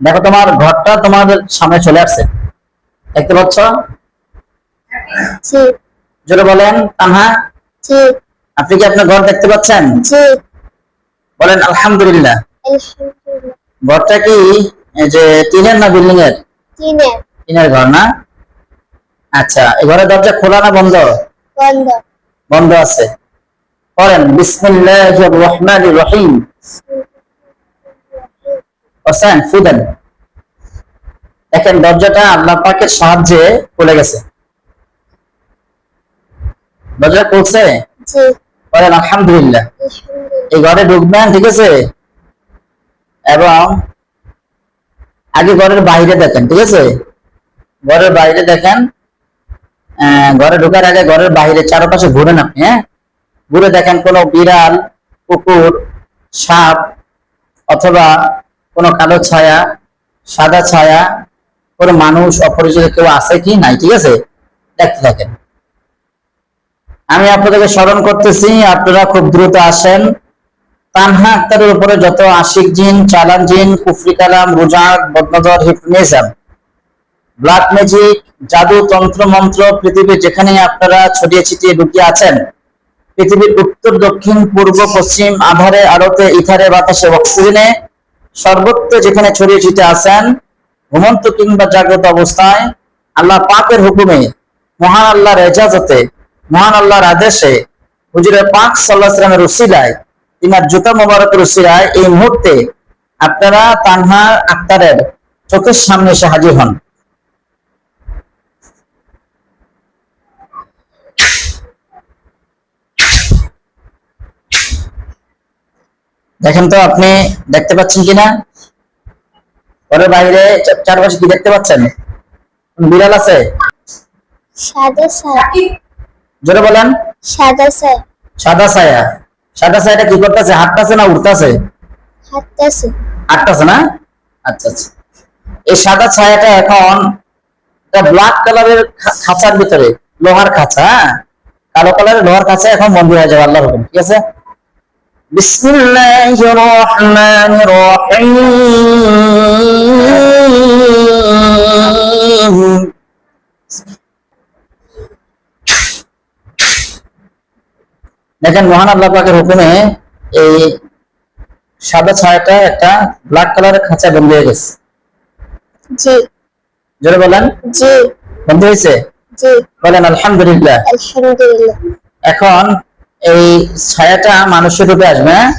দেখো তোমার ঘরটা তোমাদের সামনে চলে আসছে। দেখতে পাচ্ছ? জোরে বলেন তানহা। আপনি কি আপনার ঘর দেখতে পাচ্ছেন? বলেন আলহামদুলিল্লাহ। ঘরটা কি? এই যে টিনের না বিল্ডিং এর টিনের ঘর না? আচ্ছা এই ঘরের দরজা খোলা না বন্ধ? বন্ধ। বন্ধ আছে। পড়েন বিসমিল্লাহির রহমানির রহিম। হোসেন ফুদেন দেখেন দরজাটা আল্লাহ পাকের সাহায্যে খুলে গেছে। দরজা খুলছে? জি। বলেন আলহামদুলিল্লাহ। এই ঘরে ঢুকবেন ঠিক আছে? এবং আগে ঘরের বাইরে দেখেন ঠিক আছে? ঘরের বাইরে দেখেন আহ, ঘরে ঢোকার আগে ঘরের বাইরে চারপাশে ঘুরেন আপনি হ্যাঁ? ঘুরে দেখেন কোনো বিড়াল কুকুর সাপ অথবা কোনো কালো ছায়া, সাদা ছায়া, কোনো মানুষ অপরিচিত কেউ আছে কি? নাই, ঠিক আছে? দেখতে থাকেন। আমি আপনাদেরকে স্মরণ করতেছি, আপনারা খুব দ্রুত আসেন। তানহা আক্তারের উপরে যত আশিক জিন, চালান জিন, কুফরি কালাম, রোজাক, বদনজর, হিপনিজম ব্ল্যাক ম্যাজিক, জাদু, তন্ত্র, মন্ত্র পৃথিবীর যেখানে আপনারা ছড়িয়ে ছিটিয়ে ঢুকিয়ে আছেন, পৃথিবীর উত্তর, দক্ষিণ, পূর্ব, পশ্চিম, আধারে, আলোতে, ইথারে, বাতাসে, অক্সিজেনে সর্বত্র যেখানে ছড়িয়ে ছিটে আছেন, ঘুমন্ত কিংবা জাগ্রত অবস্থায়, আল্লাহ পাকের হুকুমে, মহান আল্লাহর এজাজতে, মহান আল্লাহর আদেশে হুজুরের পাক সাল্লাহ সাল্লামের রসিলায় তিনার জুতা মোবারকের রসিলায় এই মুহূর্তে আপনারা তানহা আক্তারের চোখের সামনে এসে হাজির হন। দেখেন তো আপনি দেখতে পাচ্ছেন কিনা? ঘরের বাইরে চারপাশে কি দেখতে পাচ্ছেন? বিড়াল আছে? সাদা জোরে বলেন। সাদা সাদা সাদা ছায়া। সাদা ছায়াটা কি করতেছে? হাঁটতেছে না উঠতেছে হাঁটতেছে। হাঁটতেছে না? আচ্ছা আচ্ছা। এই সাদা ছায়াটা এখন ব্ল্যাক কালারের খাঁচার ভিতরে লোহার খাঁচা হ্যাঁ? কালো কালারের লোহার খাঁচা এখন বন্ধ হয়ে যাবে আল্লাহর হুকুম। ঠিক আছে? বিসমিল্লাহির রহমানির রহিম। দেখেন মহান আল্লাহ পাকের হুকুমে এই সাদা ছায়াটা একটা ব্ল্যাক কালারের খাঁচা বন্ধ হয়ে গেছে। জি। জোরে বলেন। জি। বন্ধ হয়েছে? জি। বলেন আলহামদুলিল্লাহ। আলহামদুলিল্লাহ। এখন এই ছায়াটা মানুষের রূপে আসবে হ্যাঁ?